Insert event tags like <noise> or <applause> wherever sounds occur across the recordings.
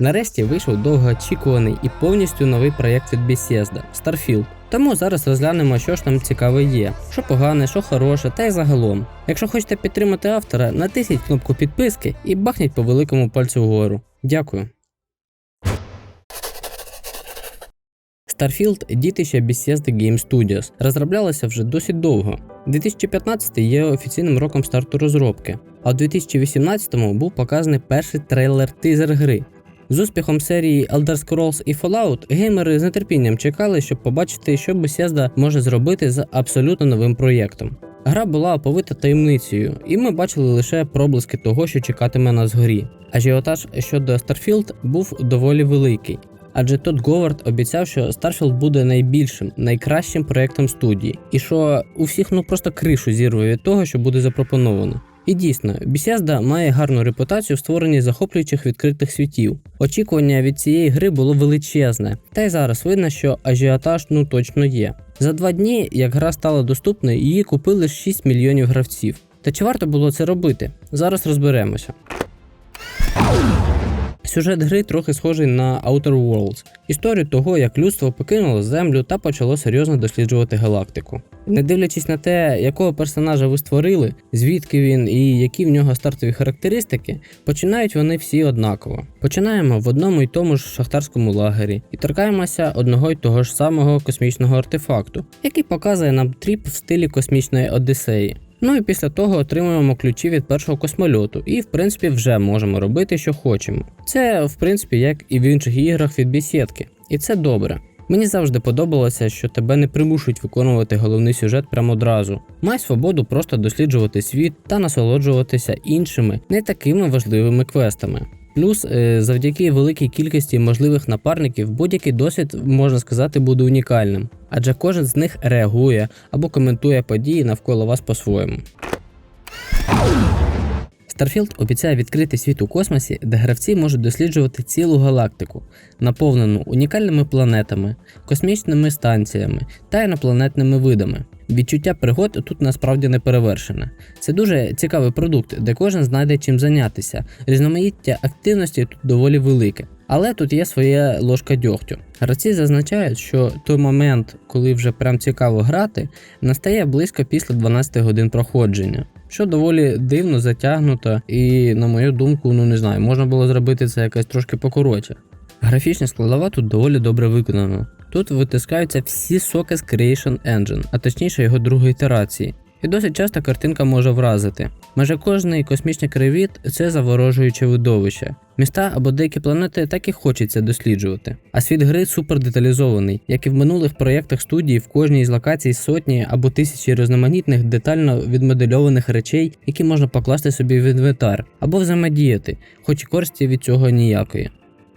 Нарешті вийшов довгоочікуваний і повністю новий проєкт від Bethesda – Starfield. Тому зараз розглянемо, що ж там цікаве є, що погане, що хороше, та й загалом. Якщо хочете підтримати автора, натисніть кнопку підписки і бахніть по великому пальцю вгору. Дякую. Starfield – дітище Bethesda Game Studios, розроблялося вже досить довго. 2015 є офіційним роком старту розробки, а в 2018 був показаний перший трейлер-тизер гри. З успіхом серії Elder Scrolls і Fallout геймери з нетерпінням чекали, щоб побачити, що Bethesda може зробити з абсолютно новим проєктом. Гра була оповита таємницею, і ми бачили лише проблиски того, що чекатиме нас згорі. Ажіотаж щодо Starfield був доволі великий. Адже Тодд Говард обіцяв, що Starfield буде найбільшим, найкращим проєктом студії, і що у всіх ну просто кришу зірве від того, що буде запропоновано. І дійсно, Bethesda має гарну репутацію в створенні захоплюючих відкритих світів. Очікування від цієї гри було величезне, та й зараз видно, що ажіотаж ну точно є. За два дні, як гра стала доступною, її купили 6 мільйонів гравців. Та чи варто було це робити? Зараз розберемося. Сюжет гри трохи схожий на Outer Worlds, історію того, як людство покинуло Землю та почало серйозно досліджувати галактику. Не дивлячись на те, якого персонажа ви створили, звідки він і які в нього стартові характеристики, починають вони всі однаково. Починаємо в одному й тому ж шахтарському лагері і торкаємося одного й того ж самого космічного артефакту, який показує нам тріп в стилі космічної Одіссеї. Ну і після того отримуємо ключі від першого космольоту, і в принципі вже можемо робити, що хочемо. Це, в принципі, як і в інших іграх від бесідки, і це добре. Мені завжди подобалося, що тебе не примушують виконувати головний сюжет прямо одразу. Май свободу просто досліджувати світ та насолоджуватися іншими, не такими важливими квестами. Плюс, е, завдяки великій кількості можливих напарників, будь-який досвід, можна сказати, буде унікальним, адже кожен з них реагує або коментує події навколо вас по-своєму. Starfield обіцяє відкрити світ у космосі, де гравці можуть досліджувати цілу галактику, наповнену унікальними планетами, космічними станціями та інопланетними видами. Відчуття пригод тут насправді не перевершене. Це дуже цікавий продукт, де кожен знайде чим зайнятися. Різноманіття активності тут доволі велике. Але тут є своя ложка дьогтю. Гравці зазначають, що той момент, коли вже прям цікаво грати, настає близько після 12 годин проходження, що доволі дивно затягнуто, і, на мою думку, ну не знаю, можна було зробити це якось трошки покоротше. Графічна складова тут доволі добре виконана. Тут витискаються всі соки з Creation Engine, а точніше його другої ітерації. І досить часто картинка може вразити. Майже кожний космічний краєвід це заворожуюче видовище. Міста або деякі планети так і хочеться досліджувати. А світ гри супер деталізований, як і в минулих проєктах студії, в кожній з локацій сотні або тисячі різноманітних детально відмодельованих речей, які можна покласти собі в інвентар або взаємодіяти, хоч і користі від цього ніякої.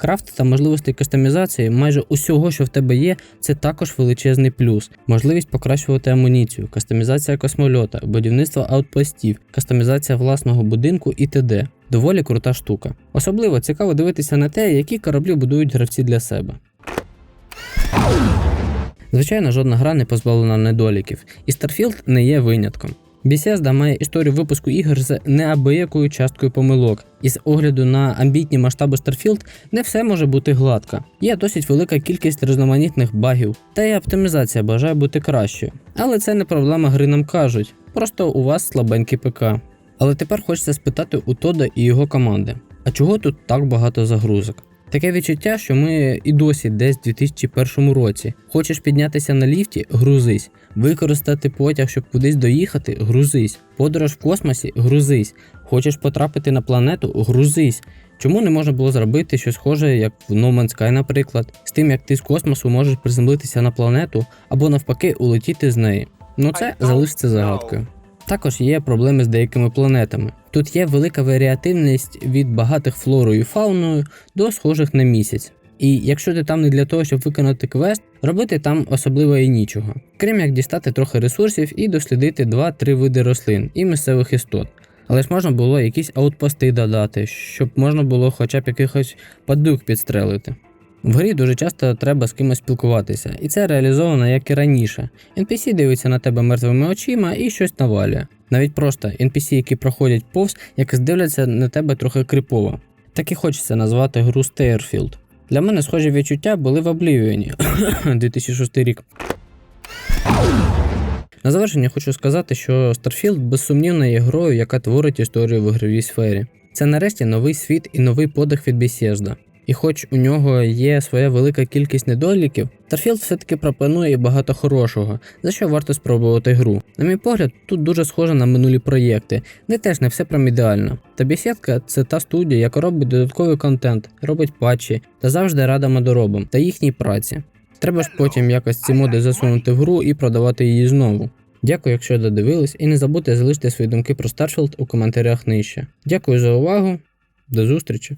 Крафт та можливості кастомізації майже усього, що в тебе є, це також величезний плюс. Можливість покращувати амуніцію, кастомізація космольота, будівництво аутпостів, кастомізація власного будинку і т.д. Доволі крута штука. Особливо цікаво дивитися на те, які кораблі будують гравці для себе. Звичайно, жодна гра не позбавлена недоліків, і Starfield не є винятком. Bethesda має історію випуску ігор з неабиякою часткою помилок, і з огляду на амбітні масштаби Starfield не все може бути гладко. Є досить велика кількість різноманітних багів, та й оптимізація бажає бути кращою. Але це не проблема гри нам кажуть, просто у вас слабенький ПК. Але тепер хочеться спитати у Тода і його команди: а чого тут так багато загрузок? Таке відчуття, що ми і досі десь в 2001 році. Хочеш піднятися на ліфті грузись, використати потяг, щоб кудись доїхати грузись, подорож в космосі грузись, хочеш потрапити на планету грузись. Чому не можна було зробити щось схоже, як в No Man's Sky, наприклад, з тим, як ти з космосу можеш приземлитися на планету або навпаки улетіти з неї? Ну це залишиться загадкою. Також є проблеми з деякими планетами. Тут є велика варіативність від багатих флорою і фауною до схожих на місяць. І якщо ти там не для того, щоб виконати квест, робити там особливо і нічого. Крім як дістати трохи ресурсів і дослідити 2-3 види рослин і місцевих істот. Але ж можна було якісь аутпости додати, щоб можна було хоча б якихось падук підстрелити. В грі дуже часто треба з кимось спілкуватися, і це реалізовано як і раніше. NPC дивиться на тебе мертвими очима і щось навалює. Навіть просто NPC, які проходять повз, якось дивляться на тебе трохи крипово. Так і хочеться назвати гру Starfield. Для мене схожі відчуття були в Oblivion <coughs> 2006 рік. На завершення хочу сказати, що Starfield безсумнівно є грою, яка творить історію в ігровій сфері. Це нарешті новий світ і новий подих від Bethesda. І хоч у нього є своя велика кількість недоліків, Starfield все-таки пропонує багато хорошого, за що варто спробувати гру. На мій погляд, тут дуже схоже на минулі проєкти, де теж не все прям ідеально. Та бесідка це та студія, яка робить додатковий контент, робить патчі та завжди рада модоробам та їхній праці. Треба ж потім якось ці моди засунути в гру і продавати її знову. Дякую, якщо додивились, і не забудьте залишити свої думки про Starfield у коментарях нижче. Дякую за увагу, до зустрічі!